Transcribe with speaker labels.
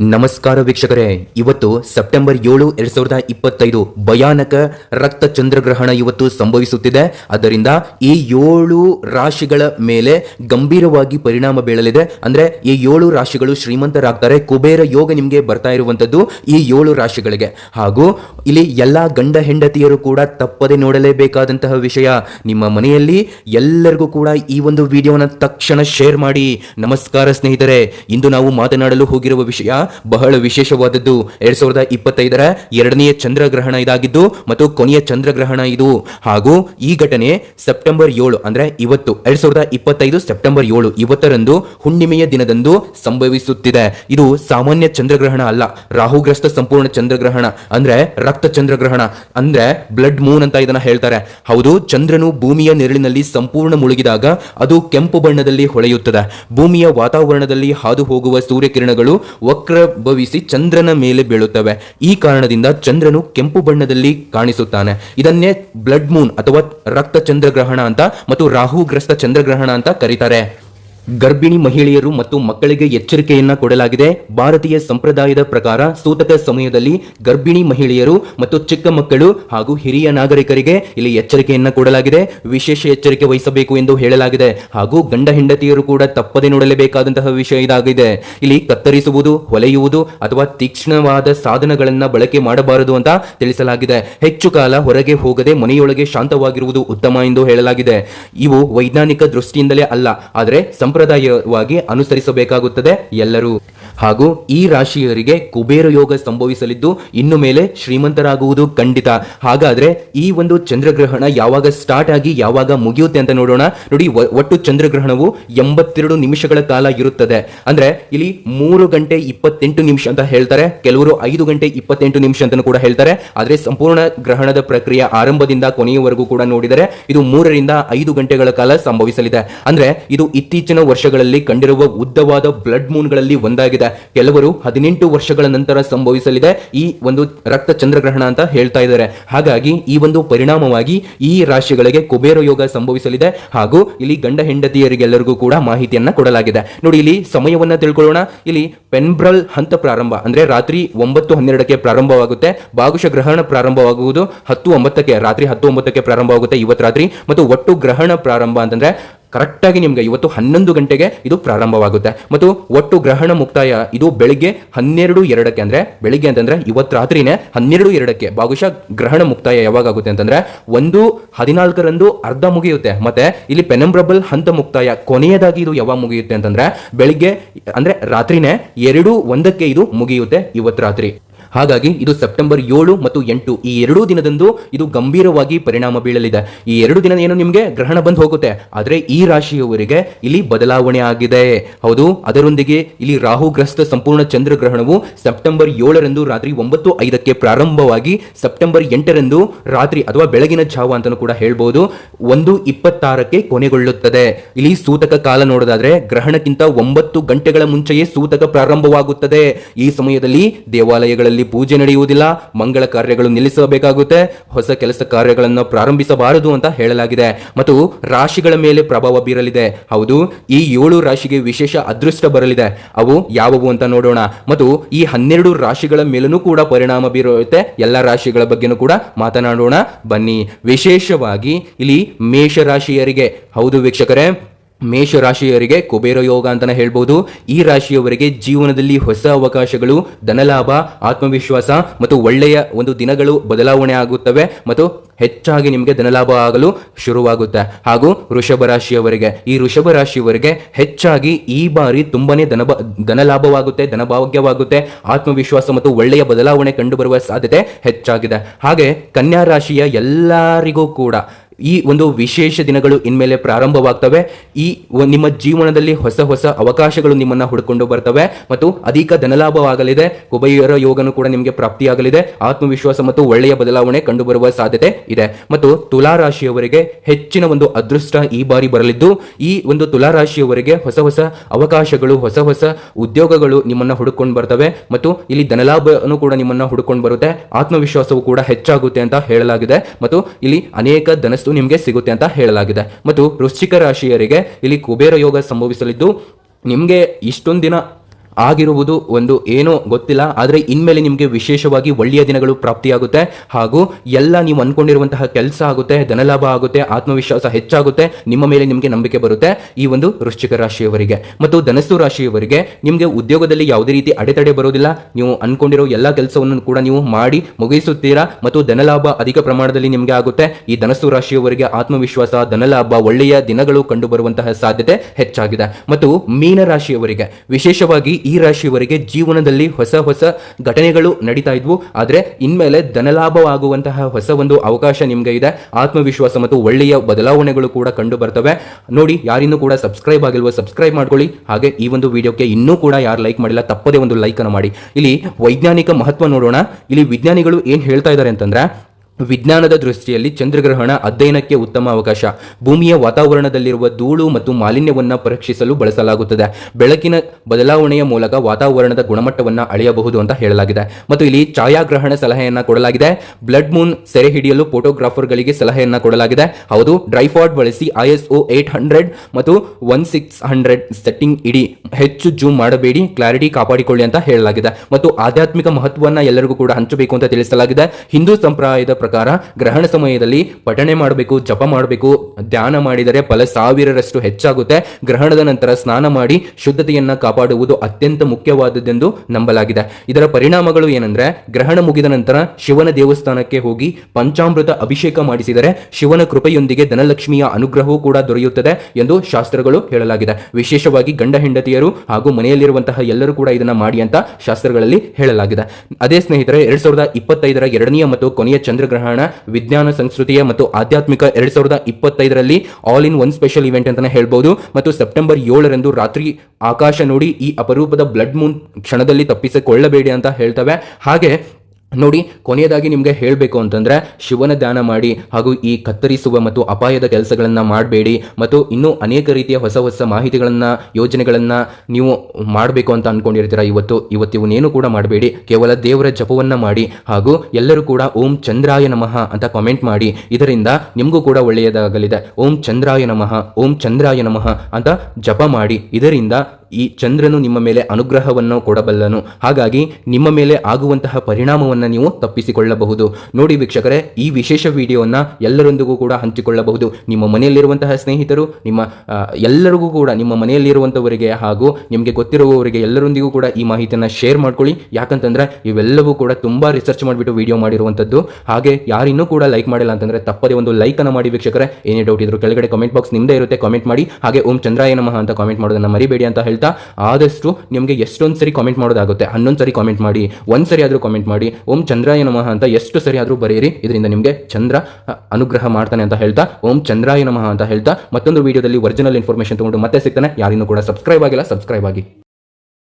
Speaker 1: ನಮಸ್ಕಾರ ವೀಕ್ಷಕರೇ. ಇವತ್ತು ಸೆಪ್ಟೆಂಬರ್ ಏಳು, ಎರಡ್ ಸಾವಿರದ ಇಪ್ಪತ್ತೈದು ಭಯಾನಕ ರಕ್ತ ಚಂದ್ರಗ್ರಹಣ ಇವತ್ತು ಸಂಭವಿಸುತ್ತಿದೆ. ಅದರಿಂದ ಈ ಏಳು ರಾಶಿಗಳ ಮೇಲೆ ಗಂಭೀರವಾಗಿ ಪರಿಣಾಮ ಬೀಳಲಿದೆ. ಅಂದ್ರೆ ಈ ಏಳು ರಾಶಿಗಳು ಶ್ರೀಮಂತರಾಗ್ತಾರೆ. ಕುಬೇರ ಯೋಗ ನಿಮಗೆ ಬರ್ತಾ ಇರುವಂತದ್ದು ಈ ಏಳು ರಾಶಿಗಳಿಗೆ. ಹಾಗೂ ಇಲ್ಲಿ ಎಲ್ಲಾ ಗಂಡ ಹೆಂಡತಿಯರು ಕೂಡ ತಪ್ಪದೆ ನೋಡಲೇಬೇಕಾದಂತಹ ವಿಷಯ. ನಿಮ್ಮ ಮನೆಯಲ್ಲಿ ಎಲ್ಲರಿಗೂ ಕೂಡ ಈ ಒಂದು ವಿಡಿಯೋನ ತಕ್ಷಣ ಶೇರ್ ಮಾಡಿ. ನಮಸ್ಕಾರ ಸ್ನೇಹಿತರೆ. ಇಂದು ನಾವು ಮಾತನಾಡಲು ಹೋಗಿರುವ ವಿಷಯ ಬಹಳ ವಿಶೇಷವಾದದ್ದು. ಎರಡ್ ಸಾವಿರದ ಇಪ್ಪತ್ತೈದರ ಎರಡನೆಯ ಚಂದ್ರಗ್ರಹಣ ಇದಾಗಿದ್ದು ಮತ್ತು ಕೊನೆಯ ಚಂದ್ರಗ್ರಹಣ ಇದು. ಹಾಗೂ ಈ ಘಟನೆ ಸೆಪ್ಟೆಂಬರ್ ಏಳು ಅಂದ್ರೆ ಇವತ್ತು, ಎರಡ್ ಸಾವಿರದ ಇಪ್ಪತ್ತೈದು ಸೆಪ್ಟೆಂಬರ್ ಏಳು ಇವತ್ತರಂದು ಹುಣ್ಣಿಮೆಯ ದಿನದಂದು ಸಂಭವಿಸುತ್ತಿದೆ. ಇದು ಸಾಮಾನ್ಯ ಚಂದ್ರಗ್ರಹಣ ಅಲ್ಲ, ರಾಹುಗ್ರಸ್ತ ಸಂಪೂರ್ಣ ಚಂದ್ರಗ್ರಹಣ ಅಂದ್ರೆ ರಕ್ತ ಚಂದ್ರಗ್ರಹಣ ಅಂದ್ರೆ ಬ್ಲಡ್ ಮೂನ್ ಅಂತ ಇದನ್ನ ಹೇಳ್ತಾರೆ. ಹೌದು, ಚಂದ್ರನು ಭೂಮಿಯ ನೆರಳಿನಲ್ಲಿ ಸಂಪೂರ್ಣ ಮುಳುಗಿದಾಗ ಅದು ಕೆಂಪು ಬಣ್ಣದಲ್ಲಿ ಹೊಳೆಯುತ್ತದೆ. ಭೂಮಿಯ ವಾತಾವರಣದಲ್ಲಿ ಹಾದು ಹೋಗುವ ಸೂರ್ಯಕಿರಣಗಳು ವಕ್ರಭವಿಸಿ ಚಂದ್ರನ ಮೇಲೆ ಬೀಳುತ್ತವೆ. ಈ ಕಾರಣದಿಂದ ಚಂದ್ರನು ಕೆಂಪು ಬಣ್ಣದಲ್ಲಿ ಕಾಣಿಸುತ್ತಾನೆ. ಇದನ್ನೇ ಬ್ಲಡ್ ಮೂನ್ ಅಥವಾ ರಕ್ತ ಚಂದ್ರಗ್ರಹಣ ಅಂತ ಮತ್ತು ರಾಹುಗ್ರಸ್ತ ಚಂದ್ರಗ್ರಹಣ ಅಂತ ಕರೀತಾರೆ. ಗರ್ಭಿಣಿ ಮಹಿಳೆಯರು ಮತ್ತು ಮಕ್ಕಳಿಗೆ ಎಚ್ಚರಿಕೆಯನ್ನ ಕೊಡಲಾಗಿದೆ. ಭಾರತೀಯ ಸಂಪ್ರದಾಯದ ಪ್ರಕಾರ ಸೂತಕ ಸಮಯದಲ್ಲಿ ಗರ್ಭಿಣಿ ಮಹಿಳೆಯರು ಮತ್ತು ಚಿಕ್ಕ ಮಕ್ಕಳು ಹಾಗೂ ಹಿರಿಯ ನಾಗರಿಕರಿಗೆ ಇಲ್ಲಿ ಎಚ್ಚರಿಕೆಯನ್ನ ಕೊಡಲಾಗಿದೆ. ವಿಶೇಷ ಎಚ್ಚರಿಕೆ ವಹಿಸಬೇಕು ಎಂದು ಹೇಳಲಾಗಿದೆ. ಹಾಗೂ ಗಂಡ ಹೆಂಡತಿಯರು ಕೂಡ ತಪ್ಪದೆ ನೋಡಲೇಬೇಕಾದಂತಹ ವಿಷಯ ಇದಾಗಿದೆ. ಇಲ್ಲಿ ಕತ್ತರಿಸುವುದು, ಹೊಲೆಯುವುದು ಅಥವಾ ತೀಕ್ಷ್ಣವಾದ ಸಾಧನಗಳನ್ನ ಬಳಕೆ ಮಾಡಬಾರದು ಅಂತ ತಿಳಿಸಲಾಗಿದೆ. ಹೆಚ್ಚು ಕಾಲ ಹೊರಗೆ ಹೋಗದೆ ಮನೆಯೊಳಗೆ ಶಾಂತವಾಗಿರುವುದು ಉತ್ತಮ ಎಂದು ಹೇಳಲಾಗಿದೆ. ಇವು ವೈಜ್ಞಾನಿಕ ದೃಷ್ಟಿಯಿಂದಲೇ ಅಲ್ಲ, ಆದರೆ ಸಂಪ್ರದಾಯವಾಗಿ ಅನುಸರಿಸಬೇಕಾಗುತ್ತದೆ. ಎಲ್ಲರೂ ಹಾಗೂ ಈ ರಾಶಿಯವರಿಗೆ ಕುಬೇರ ಯೋಗ ಸಂಭವಿಸಲಿದ್ದು ಇನ್ನು ಮೇಲೆ ಶ್ರೀಮಂತರಾಗುವುದು ಖಂಡಿತ. ಹಾಗಾದ್ರೆ ಈ ಒಂದು ಚಂದ್ರಗ್ರಹಣ ಯಾವಾಗ ಸ್ಟಾರ್ಟ್ ಆಗಿ ಯಾವಾಗ ಮುಗಿಯುತ್ತೆ ಅಂತ ನೋಡೋಣ. ನೋಡಿ ಒಟ್ಟು ಚಂದ್ರಗ್ರಹಣವು ಎಂಬತ್ತೆರಡು ನಿಮಿಷಗಳ ಕಾಲ ಇರುತ್ತದೆ. ಅಂದ್ರೆ ಇಲ್ಲಿ ಮೂರು ಗಂಟೆ ಇಪ್ಪತ್ತೆಂಟು ನಿಮಿಷ ಅಂತ ಹೇಳ್ತಾರೆ. ಕೆಲವರು ಐದು ಗಂಟೆ ಇಪ್ಪತ್ತೆಂಟು ನಿಮಿಷ ಅಂತ ಕೂಡ ಹೇಳ್ತಾರೆ. ಆದ್ರೆ ಸಂಪೂರ್ಣ ಗ್ರಹಣದ ಪ್ರಕ್ರಿಯೆ ಆರಂಭದಿಂದ ಕೊನೆಯವರೆಗೂ ಕೂಡ ನೋಡಿದರೆ ಇದು ಮೂರರಿಂದ ಐದು ಗಂಟೆಗಳ ಕಾಲ ಸಂಭವಿಸಲಿದೆ. ಅಂದ್ರೆ ಇದು ಇತ್ತೀಚಿನ ವರ್ಷಗಳಲ್ಲಿ ಕಂಡಿರುವ ಉದ್ದವಾದ ಬ್ಲಡ್ ಮೂನ್ಗಳಲ್ಲಿ ಒಂದಾಗಿದೆ. ಕೆಲವರು ಹದಿನೆಂಟು ವರ್ಷಗಳ ನಂತರ ಸಂಭವಿಸಲಿದೆ. ಈ ಒಂದು ರಕ್ತ ಚಂದ್ರಗ್ರಹಣ ಅಂತ ಹೇಳ್ತಾ ಇದ್ದಾರೆ. ಹಾಗಾಗಿ ಈ ಒಂದು ಪರಿಣಾಮವಾಗಿ ಈ ರಾಶಿಗಳಿಗೆ ಕುಬೇರ ಯೋಗ ಸಂಭವಿಸಲಿದೆ. ಹಾಗೂ ಇಲ್ಲಿ ಗಂಡ ಹೆಂಡತಿಯರಿಗೆಲ್ಲರಿಗೂ ಕೂಡ ಮಾಹಿತಿಯನ್ನ ಕೊಡಲಾಗಿದೆ. ನೋಡಿ, ಇಲ್ಲಿ ಸಮಯವನ್ನ ತಿಳ್ಕೊಳ್ಳೋಣ. ಇಲ್ಲಿ ಪೆನ್ಬ್ರಲ್ ಹಂತ ಪ್ರಾರಂಭ, ಅಂದ್ರೆ ರಾತ್ರಿ ಒಂಬತ್ತು ಹನ್ನೆರಡಕ್ಕೆ ಪ್ರಾರಂಭವಾಗುತ್ತೆ. ಭಾಗಶಃ ಗ್ರಹಣ ಪ್ರಾರಂಭವಾಗುವುದು ಹತ್ತು ಒಂಬತ್ತಕ್ಕೆ, ರಾತ್ರಿ ಹತ್ತು ಒಂಬತ್ತಕ್ಕೆ ಪ್ರಾರಂಭವಾಗುತ್ತೆ ಇವತ್ತು ರಾತ್ರಿ. ಮತ್ತು ಒಟ್ಟು ಗ್ರಹಣ ಪ್ರಾರಂಭ ಅಂತಂದ್ರೆ ಕರೆಕ್ಟಾಗಿ ನಿಮಗೆ ಇವತ್ತು ಹನ್ನೊಂದು ಗಂಟೆಗೆ ಇದು ಪ್ರಾರಂಭವಾಗುತ್ತೆ. ಮತ್ತು ಒಟ್ಟು ಗ್ರಹಣ ಮುಕ್ತಾಯ ಇದು ಬೆಳಿಗ್ಗೆ ಹನ್ನೆರಡು ಎರಡಕ್ಕೆ ಅಂದ್ರೆ, ಬೆಳಿಗ್ಗೆ ಅಂತಂದ್ರೆ ಇವತ್ತು ರಾತ್ರಿನೇ ಹನ್ನೆರಡು ಎರಡಕ್ಕೆ. ಭಾಗಶಃ ಗ್ರಹಣ ಮುಕ್ತಾಯ ಯಾವಾಗ ಆಗುತ್ತೆ ಅಂತಂದ್ರೆ, ಒಂದು ಹದಿನಾಲ್ಕರಂದು ಅರ್ಧ ಮುಗಿಯುತ್ತೆ. ಮತ್ತೆ ಇಲ್ಲಿ ಪೆನಂಬ್ರಬಲ್ ಹಂತ ಮುಕ್ತಾಯ, ಕೊನೆಯದಾಗಿ ಇದು ಯಾವಾಗ ಮುಗಿಯುತ್ತೆ ಅಂತಂದ್ರೆ, ಬೆಳಿಗ್ಗೆ ಅಂದ್ರೆ ರಾತ್ರಿನೇ ಎರಡು ಒಂದಕ್ಕೆ ಇದು ಮುಗಿಯುತ್ತೆ ಇವತ್ತು ರಾತ್ರಿ. ಹಾಗಾಗಿ ಇದು ಸೆಪ್ಟೆಂಬರ್ ಏಳು ಮತ್ತು ಎಂಟು. ಈ ಎರಡೂ ದಿನದಂದು ಇದು ಗಂಭೀರವಾಗಿ ಪರಿಣಾಮ ಬೀಳಲಿದೆ. ಈ ಎರಡು ದಿನ ಏನು ನಿಮಗೆ ಗ್ರಹಣ ಬಂದು ಹೋಗುತ್ತೆ. ಆದರೆ ಈ ರಾಶಿಯವರಿಗೆ ಇಲ್ಲಿ ಬದಲಾವಣೆ ಆಗಿದೆ. ಹೌದು, ಅದರೊಂದಿಗೆ ಇಲ್ಲಿ ರಾಹುಗ್ರಸ್ತ ಸಂಪೂರ್ಣ ಚಂದ್ರಗ್ರಹಣವು ಸೆಪ್ಟೆಂಬರ್ ಏಳರಂದು ರಾತ್ರಿ ಒಂಬತ್ತು ಐದಕ್ಕೆ ಪ್ರಾರಂಭವಾಗಿ ಸೆಪ್ಟೆಂಬರ್ ಎಂಟರಂದು ರಾತ್ರಿ ಅಥವಾ ಬೆಳಗಿನ ಜಾವ ಅಂತಲೂ ಕೂಡ ಹೇಳ್ಬೋದು, ಒಂದು ಇಪ್ಪತ್ತಾರಕ್ಕೆ ಕೊನೆಗೊಳ್ಳುತ್ತದೆ. ಇಲ್ಲಿ ಸೂತಕ ಕಾಲ ನೋಡೋದಾದ್ರೆ ಗ್ರಹಣಕ್ಕಿಂತ ಒಂಬತ್ತು ಗಂಟೆಗಳ ಮುಂಚೆಯೇ ಸೂತಕ ಪ್ರಾರಂಭವಾಗುತ್ತದೆ. ಈ ಸಮಯದಲ್ಲಿ ದೇವಾಲಯಗಳಲ್ಲಿ ಪೂಜೆ ನಡೆಯುವುದಿಲ್ಲ, ಮಂಗಳ ಕಾರ್ಯಗಳು ನಿಲ್ಲಿಸಬೇಕಾಗುತ್ತೆ, ಹೊಸ ಕೆಲಸ ಕಾರ್ಯಗಳನ್ನು ಪ್ರಾರಂಭಿಸಬಾರದು ಅಂತ ಹೇಳಲಾಗಿದೆ. ಮತ್ತು ರಾಶಿಗಳ ಮೇಲೆ ಪ್ರಭಾವ ಬೀರಲಿದೆ. ಹೌದು, ಈ ಏಳು ರಾಶಿಗೆ ವಿಶೇಷ ಅದೃಷ್ಟ ಬರಲಿದೆ. ಅವು ಯಾವುವು ಅಂತ ನೋಡೋಣ. ಮತ್ತು ಈ ಹನ್ನೆರಡು ರಾಶಿಗಳ ಮೇಲೂ ಕೂಡ ಪರಿಣಾಮ ಬೀರುತ್ತೆ. ಎಲ್ಲ ರಾಶಿಗಳ ಬಗ್ಗೆನೂ ಕೂಡ ಮಾತನಾಡೋಣ. ಬನ್ನಿ, ವಿಶೇಷವಾಗಿ ಇಲ್ಲಿ ಮೇಷ ರಾಶಿಯರಿಗೆ ಹೌದು ವೀಕ್ಷಕರೇ ಮೇಷ ರಾಶಿಯವರಿಗೆ ಕುಬೇರ ಯೋಗ ಅಂತಾನೆ ಹೇಳ್ಬೋದು. ಈ ರಾಶಿಯವರಿಗೆ ಜೀವನದಲ್ಲಿ ಹೊಸ ಅವಕಾಶಗಳು, ಧನಲಾಭ, ಆತ್ಮವಿಶ್ವಾಸ ಮತ್ತು ಒಳ್ಳೆಯ ಒಂದು ದಿನಗಳು ಬದಲಾವಣೆ ಆಗುತ್ತವೆ ಮತ್ತು ಹೆಚ್ಚಾಗಿ ನಿಮಗೆ ಧನಲಾಭ ಆಗಲು ಶುರುವಾಗುತ್ತೆ. ಹಾಗೂ ವೃಷಭ ರಾಶಿಯವರಿಗೆ, ಈ ವೃಷಭ ರಾಶಿಯವರಿಗೆ ಹೆಚ್ಚಾಗಿ ಈ ಬಾರಿ ತುಂಬಾನೇ ಧನ ಧನಲಾಭವಾಗುತ್ತೆ ಧನಭಾಗ್ಯವಾಗುತ್ತೆ ಆತ್ಮವಿಶ್ವಾಸ ಮತ್ತು ಒಳ್ಳೆಯ ಬದಲಾವಣೆ ಕಂಡುಬರುವ ಸಾಧ್ಯತೆ ಹೆಚ್ಚಾಗಿದೆ. ಹಾಗೆ ಕನ್ಯಾ ರಾಶಿಯ ಎಲ್ಲರಿಗೂ ಕೂಡ ಈ ಒಂದು ವಿಶೇಷ ದಿನಗಳು ಇನ್ಮೇಲೆ ಪ್ರಾರಂಭವಾಗ್ತವೆ. ಈ ನಿಮ್ಮ ಜೀವನದಲ್ಲಿ ಹೊಸ ಹೊಸ ಅವಕಾಶಗಳು ನಿಮ್ಮನ್ನ ಹುಡುಕೊಂಡು ಬರ್ತವೆ ಮತ್ತು ಅಧಿಕ ಧನಲಾಭವಾಗಲಿದೆ. ಉಭಯರ ಯೋಗನು ಕೂಡ ನಿಮಗೆ ಪ್ರಾಪ್ತಿಯಾಗಲಿದೆ. ಆತ್ಮವಿಶ್ವಾಸ ಮತ್ತು ಒಳ್ಳೆಯ ಬದಲಾವಣೆ ಕಂಡುಬರುವ ಸಾಧ್ಯತೆ ಇದೆ. ಮತ್ತು ತುಲಾ ರಾಶಿಯವರಿಗೆ ಹೆಚ್ಚಿನ ಒಂದು ಅದೃಷ್ಟ ಈ ಬಾರಿ ಬರಲಿದ್ದು, ಈ ಒಂದು ತುಲಾ ರಾಶಿಯವರಿಗೆ ಹೊಸ ಹೊಸ ಅವಕಾಶಗಳು, ಹೊಸ ಹೊಸ ಉದ್ಯೋಗಗಳು ನಿಮ್ಮನ್ನ ಹುಡುಕೊಂಡು ಬರ್ತವೆ ಮತ್ತು ಇಲ್ಲಿ ಧನಲಾಭನು ಕೂಡ ನಿಮ್ಮನ್ನ ಹುಡುಕೊಂಡು ಬರುತ್ತೆ. ಆತ್ಮವಿಶ್ವಾಸವು ಕೂಡ ಹೆಚ್ಚಾಗುತ್ತೆ ಅಂತ ಹೇಳಲಾಗಿದೆ. ಮತ್ತು ಇಲ್ಲಿ ಅನೇಕ ಧನಸ್ಸು ನಿಮಗೆ ಸಿಗುತ್ತೆ ಅಂತ ಹೇಳಲಾಗಿದೆ. ಮತ್ತು ವೃಶ್ಚಿಕ ರಾಶಿಯರಿಗೆ ಇಲ್ಲಿ ಕುಬೇರ ಯೋಗ ಸಂಭವಿಸಲಿದ್ದು ನಿಮಗೆ ಇಷ್ಟೊಂದು ದಿನ ಆಗಿರುವುದು ಒಂದು ಏನೋ ಗೊತ್ತಿಲ್ಲ, ಆದರೆ ಇನ್ಮೇಲೆ ನಿಮಗೆ ವಿಶೇಷವಾಗಿ ಒಳ್ಳೆಯ ದಿನಗಳು ಪ್ರಾಪ್ತಿಯಾಗುತ್ತೆ. ಹಾಗೂ ಎಲ್ಲ ನೀವು ಅನ್ಕೊಂಡಿರುವಂತಹ ಕೆಲಸ ಆಗುತ್ತೆ, ಧನಲಾಭ ಆಗುತ್ತೆ, ಆತ್ಮವಿಶ್ವಾಸ ಹೆಚ್ಚಾಗುತ್ತೆ, ನಿಮ್ಮ ಮೇಲೆ ನಿಮಗೆ ನಂಬಿಕೆ ಬರುತ್ತೆ ಈ ಒಂದು ವೃಶ್ಚಿಕ ರಾಶಿಯವರಿಗೆ. ಮತ್ತು ಧನಸ್ಸು ರಾಶಿಯವರಿಗೆ ನಿಮಗೆ ಉದ್ಯೋಗದಲ್ಲಿ ಯಾವುದೇ ರೀತಿ ಅಡೆತಡೆ ಬರೋದಿಲ್ಲ ನೀವು ಅನ್ಕೊಂಡಿರೋ ಎಲ್ಲ ಕೆಲಸವನ್ನು ಕೂಡ ನೀವು ಮಾಡಿ ಮುಗಿಸುತ್ತೀರಾ ಮತ್ತು ಧನಲಾಭ ಅಧಿಕ ಪ್ರಮಾಣದಲ್ಲಿ ನಿಮಗೆ ಆಗುತ್ತೆ. ಈ ಧನಸ್ಸು ರಾಶಿಯವರಿಗೆ ಆತ್ಮವಿಶ್ವಾಸ, ಧನಲಾಭ, ಒಳ್ಳೆಯ ದಿನಗಳು ಕಂಡುಬರುವಂತಹ ಸಾಧ್ಯತೆ ಹೆಚ್ಚಾಗಿದೆ. ಮತ್ತು ಮೀನ ರಾಶಿಯವರಿಗೆ ವಿಶೇಷವಾಗಿ ಈ ರಾಶಿಯವರಿಗೆ ಜೀವನದಲ್ಲಿ ಹೊಸ ಹೊಸ ಘಟನೆಗಳು ನಡೀತಾ ಇದ್ವು. ಆದರೆ ಇನ್ಮೇಲೆ ಧನಲಾಭವಾಗುವಂತಹ ಹೊಸ ಒಂದು ಅವಕಾಶ ನಿಮಗೆ ಇದೆ. ಆತ್ಮವಿಶ್ವಾಸ ಮತ್ತು ಒಳ್ಳೆಯ ಬದಲಾವಣೆಗಳು ಕೂಡ ಕಂಡು ಬರ್ತವೆ. ನೋಡಿ ಯಾರಿನ್ನೂ ಕೂಡ ಸಬ್ಸ್ಕ್ರೈಬ್ ಆಗಿಲ್ವೋ ಸಬ್ಸ್ಕ್ರೈಬ್ ಮಾಡ್ಕೊಳ್ಳಿ. ಹಾಗೆ ಈ ಒಂದು ವಿಡಿಯೋಕ್ಕೆ ಇನ್ನೂ ಕೂಡ ಯಾರು ಲೈಕ್ ಮಾಡಿಲ್ಲ, ತಪ್ಪದೇ ಒಂದು ಲೈಕ್ ಅನ್ನು ಮಾಡಿ. ಇಲ್ಲಿ ವೈಜ್ಞಾನಿಕ ಮಹತ್ವ ನೋಡೋಣ. ಇಲ್ಲಿ ವಿಜ್ಞಾನಿಗಳು ಏನು ಹೇಳ್ತಾ ಇದ್ದಾರೆ ಅಂತಂದ್ರೆ ವಿಜ್ಞಾನದ ದೃಷ್ಟಿಯಲ್ಲಿ ಚಂದ್ರಗ್ರಹಣ ಅಧ್ಯಯನಕ್ಕೆ ಉತ್ತಮ ಅವಕಾಶ. ಭೂಮಿಯ ವಾತಾವರಣದಲ್ಲಿರುವ ಧೂಳು ಮತ್ತು ಮಾಲಿನ್ಯವನ್ನು ಪರೀಕ್ಷಿಸಲು ಬಳಸಲಾಗುತ್ತದೆ. ಬೆಳಕಿನ ಬದಲಾವಣೆಯ ಮೂಲಕ ವಾತಾವರಣದ ಗುಣಮಟ್ಟವನ್ನು ಅಳೆಯಬಹುದು ಅಂತ ಹೇಳಲಾಗಿದೆ. ಮತ್ತು ಇಲ್ಲಿ ಛಾಯಾಗ್ರಹಣ ಸಲಹೆಯನ್ನು ಕೊಡಲಾಗಿದೆ. ಬ್ಲಡ್ ಮೂನ್ ಸೆರೆ ಹಿಡಿಯಲು ಫೋಟೋಗ್ರಾಫರ್ಗಳಿಗೆ ಸಲಹೆಯನ್ನು ಕೊಡಲಾಗಿದೆ. ಹೌದು ಡ್ರೈಫಾಡ್ ಬಳಸಿ ಐಎಸ್ಒ ಏಟ್ ಹಂಡ್ರೆಡ್ ಮತ್ತು ಒನ್ ಸಿಕ್ಸ್ ಹಂಡ್ರೆಡ್ ಸೆಟ್ಟಿಂಗ್ ಇಡಿ. ಹೆಚ್ಚು ಜೂಮ್ ಮಾಡಬೇಡಿ, ಕ್ಲಾರಿಟಿ ಕಾಪಾಡಿಕೊಳ್ಳಿ ಅಂತ ಹೇಳಲಾಗಿದೆ. ಮತ್ತು ಆಧ್ಯಾತ್ಮಿಕ ಮಹತ್ವವನ್ನು ಎಲ್ಲರಿಗೂ ಕೂಡ ಹಂಚಬೇಕು ಅಂತ ತಿಳಿಸಲಾಗಿದೆ. ಹಿಂದೂ ಸಂಪ್ರದಾಯದ ಪ್ರಕಾರ ಗ್ರಹಣ ಸಮಯದಲ್ಲಿ ಪಠಣೆ ಮಾಡಬೇಕು, ಜಪ ಮಾಡಬೇಕು, ಧ್ಯಾನ ಮಾಡಿದರೆ ಫಲ ಸಾವಿರರಷ್ಟು ಹೆಚ್ಚಾಗುತ್ತೆ. ಗ್ರಹಣದ ನಂತರ ಸ್ನಾನ ಮಾಡಿ ಶುದ್ಧತೆಯನ್ನ ಕಾಪಾಡುವುದು ಅತ್ಯಂತ ಮುಖ್ಯವಾದದ್ದೆಂದು ನಂಬಲಾಗಿದೆ. ಇದರ ಪರಿಣಾಮಗಳು ಏನಂದ್ರೆ ಗ್ರಹಣ ಮುಗಿದ ನಂತರ ಶಿವನ ದೇವಸ್ಥಾನಕ್ಕೆ ಹೋಗಿ ಪಂಚಾಮೃತ ಅಭಿಷೇಕ ಮಾಡಿಸಿದರೆ ಶಿವನ ಕೃಪೆಯೊಂದಿಗೆ ಧನಲಕ್ಷ್ಮಿಯ ಅನುಗ್ರಹವೂ ಕೂಡ ದೊರೆಯುತ್ತದೆ ಎಂದು ಶಾಸ್ತ್ರಗಳು ಹೇಳಲಾಗಿದೆ. ವಿಶೇಷವಾಗಿ ಗಂಡ ಹೆಂಡತಿಯರು ಹಾಗೂ ಮನೆಯಲ್ಲಿರುವಂತಹ ಎಲ್ಲರೂ ಕೂಡ ಇದನ್ನ ಮಾಡಿ ಅಂತ ಶಾಸ್ತ್ರಗಳಲ್ಲಿ ಹೇಳಲಾಗಿದೆ. ಅದೇ ಸ್ನೇಹಿತರೆ, ಎರಡ್ ಸಾವಿರದ ಇಪ್ಪತ್ತೈದರ ಎರಡನೆಯ ಮತ್ತು ಕೊನೆಯ ಚಂದ್ರಗ್ರಹಣ ವಿಜ್ಞಾನ, ಸಂಸ್ಕೃತಿಯ ಮತ್ತು ಆಧ್ಯಾತ್ಮಿಕ ಎರಡ್ ಸಾವಿರದ ಇಪ್ಪತ್ತೈದರಲ್ಲಿ all in one special event ಅಂತಾನೆ ಹೇಳ್ಬೋದು. ಮತ್ತು ಸೆಪ್ಟೆಂಬರ್ ಏಳರಂದು ರಾತ್ರಿ ಆಕಾಶ ನೋಡಿ ಈ ಅಪರೂಪದ ಬ್ಲಡ್ ಮೂನ್ ಕ್ಷಣದಲ್ಲಿ ತಪ್ಪಿಸಿಕೊಳ್ಳಬೇಡಿ ಅಂತ ಹೇಳ್ತವೆ. ಹಾಗೆ ನೋಡಿ, ಕೊನೆಯದಾಗಿ ನಿಮಗೆ ಹೇಳಬೇಕು ಅಂತಂದ್ರೆ, ಶಿವನ ಧ್ಯಾನ ಮಾಡಿ, ಹಾಗೂ ಈ ಕತ್ತರಿಸುವ ಮತ್ತು ಅಪಾಯದ ಕೆಲಸಗಳನ್ನು ಮಾಡಬೇಡಿ, ಮತ್ತು ಇನ್ನೂ ಅನೇಕ ರೀತಿಯ ಹೊಸ ಹೊಸ ಮಾಹಿತಿಗಳನ್ನು, ಯೋಜನೆಗಳನ್ನು ನೀವು ಮಾಡಬೇಕು ಅಂತ ಅನ್ಕೊಂಡಿರ್ತೀರ ಇವತ್ತು ಇವತ್ತು ಇವನ್ನೇನು ಕೂಡ ಮಾಡಬೇಡಿ, ಕೇವಲ ದೇವರ ಜಪವನ್ನು ಮಾಡಿ, ಹಾಗೂ ಎಲ್ಲರೂ ಕೂಡ ಓಂ ಚಂದ್ರಾಯ ನಮಃ ಅಂತ ಕಾಮೆಂಟ್ ಮಾಡಿ, ಇದರಿಂದ ನಿಮಗೂ ಕೂಡ ಒಳ್ಳೆಯದಾಗಲಿದೆ. ಓಂ ಚಂದ್ರಾಯ ನಮಃ, ಓಂ ಚಂದ್ರಾಯ ನಮಃ ಅಂತ ಜಪ ಮಾಡಿ, ಇದರಿಂದ ಈ ಚಂದ್ರನು ನಿಮ್ಮ ಮೇಲೆ ಅನುಗ್ರಹವನ್ನು ಕೊಡಬಲ್ಲನು. ಹಾಗಾಗಿ ನಿಮ್ಮ ಮೇಲೆ ಆಗುವಂತಹ ಪರಿಣಾಮವನ್ನು ನೀವು ತಪ್ಪಿಸಿಕೊಳ್ಳಬಹುದು. ನೋಡಿ ವೀಕ್ಷಕರೇ, ಈ ವಿಶೇಷ ವಿಡಿಯೋವನ್ನು ಎಲ್ಲರೊಂದಿಗೂ ಕೂಡ ಹಂಚಿಕೊಳ್ಳಬಹುದು. ನಿಮ್ಮ ಮನೆಯಲ್ಲಿರುವಂತಹ ಸ್ನೇಹಿತರು, ನಿಮ್ಮ ಎಲ್ಲರಿಗೂ ಕೂಡ, ನಿಮ್ಮ ಮನೆಯಲ್ಲಿರುವಂಥವರಿಗೆ ಹಾಗೂ ನಿಮಗೆ ಗೊತ್ತಿರುವವರಿಗೆ ಎಲ್ಲರೊಂದಿಗೂ ಕೂಡ ಈ ಮಾಹಿತಿಯನ್ನು ಶೇರ್ ಮಾಡ್ಕೊಳ್ಳಿ. ಯಾಕಂತಂದ್ರೆ ಇವೆಲ್ಲವೂ ಕೂಡ ತುಂಬಾ ರಿಸರ್ಚ್ ಮಾಡಿಬಿಟ್ಟು ವಿಡಿಯೋ ಮಾಡಿರುವಂಥದ್ದು ಹಾಗೆ ಯಾರಿನ್ನೂ ಕೂಡ ಲೈಕ್ ಮಾಡಿಲ್ಲ ಅಂತಂದರೆ ತಪ್ಪದೇ ಒಂದು ಲೈಕ್ ಅನ್ನು ಮಾಡಿ ವೀಕ್ಷಕರೇ. ಏನೇ ಡೌಟ್ ಇದ್ರು ಕೆಳಗಡೆ ಕಾಮೆಂಟ್ ಬಾಕ್ಸ್ ನಿಮ್ಮದೇ ಇರುತ್ತೆ ಕಾಮೆಂಟ್ ಮಾಡಿ. ಹಾಗೆ ಓಂ ಚಂದ್ರಾಯ ನಮಃ ಅಂತ ಕಾಮೆಂಟ್ ಮಾಡೋದನ್ನ ಮರಿಬೇಡಿ ಅಂತ ಹೇಳ್ತಾ, ಆದಷ್ಟು ನಿಮಗೆ ಎಷ್ಟೊಂದು ಸರಿ ಕಾಮೆಂಟ್ ಮಾಡೋದಾಗುತ್ತೆ. ಹನ್ನೊಂದು ಸರಿ ಕಾಮೆಂಟ್ ಮಾಡಿ, ಒಂದು ಸರಿ ಆದರೂ ಕಾಮೆಂಟ್ ಮಾಡಿ, ಓಂ ಚಂದ್ರಾಯ ನಮಃ ಅಂತ ಎಷ್ಟು ಸರಿ ಆದರೂ ಬರೆಯಿರಿ. ಇದರಿಂದ ನಿಮಗೆ ಚಂದ್ರ ಅನುಗ್ರಹ ಮಾಡ್ತಾನೆ ಅಂತ ಹೇಳ್ತಾ, ಓಂ ಚಂದ್ರಾಯ ನಮಃ ಅಂತ ಹೇಳ್ತಾ, ಮತ್ತೊಂದು ವಿಡಿಯೋದಲ್ಲಿ ಒರಿಜಿನಲ್ ಇನ್ಫಾರ್ಮೇಷನ್ ತೊಗೊಂಡು ಮತ್ತೆ ಸಿಗ್ತಾನೆ. ಯಾರಿನ್ನೂ ಕೂಡ ಸಬ್ಸ್ಕ್ರೈಬ್ ಆಗಿಲ್ಲ ಸಬ್ಸ್ಕ್ರೈಬ್ ಆಗಿ.